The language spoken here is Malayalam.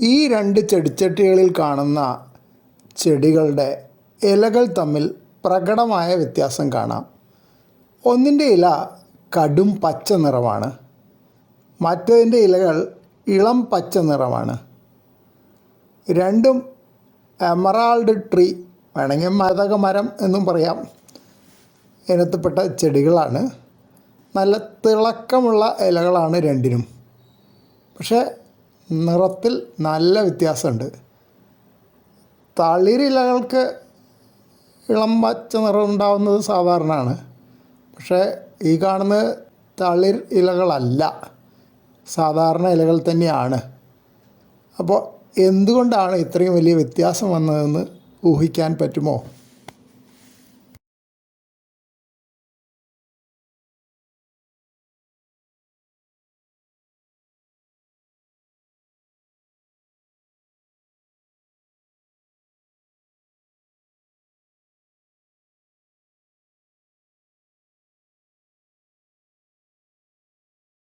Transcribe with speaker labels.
Speaker 1: ഈ രണ്ട് ചെടിച്ചട്ടികളിൽ കാണുന്ന ചെടികളുടെ ഇലകൾ തമ്മിൽ പ്രകടമായ വ്യത്യാസം കാണാം. ഒന്നിന്റെ ഇല കടും പച്ച നിറമാണ്. മറ്റതിന്റെ ഇലകൾ ഇളം പച്ച നിറമാണ്. രണ്ടും എമറാൾഡ് ട്രീ വേണമെങ്കിൽ മതക മരം എന്നും പറയാം ഇനത്തിൽപ്പെട്ട ചെടികളാണ്. നല്ല തിളക്കമുള്ള ഇലകളാണ് രണ്ടിനും. പക്ഷേ നിറത്തിൽ നല്ല വ്യത്യാസമുണ്ട്. തളിരിലകൾക്ക് ഇളം പച്ച നിറം ഉണ്ടാവുന്നത് സാധാരണമാണ്. പക്ഷേ ഈ കാണുന്ന തളിർ ഇലകളല്ല. സാധാരണ ഇലകൾ തന്നെയാണ്. അപ്പോൾ എന്തുകൊണ്ടാണ് ഇത്രയും വലിയ വ്യത്യാസം വന്നതെന്ന് ഊഹിക്കാൻ പറ്റുമോ?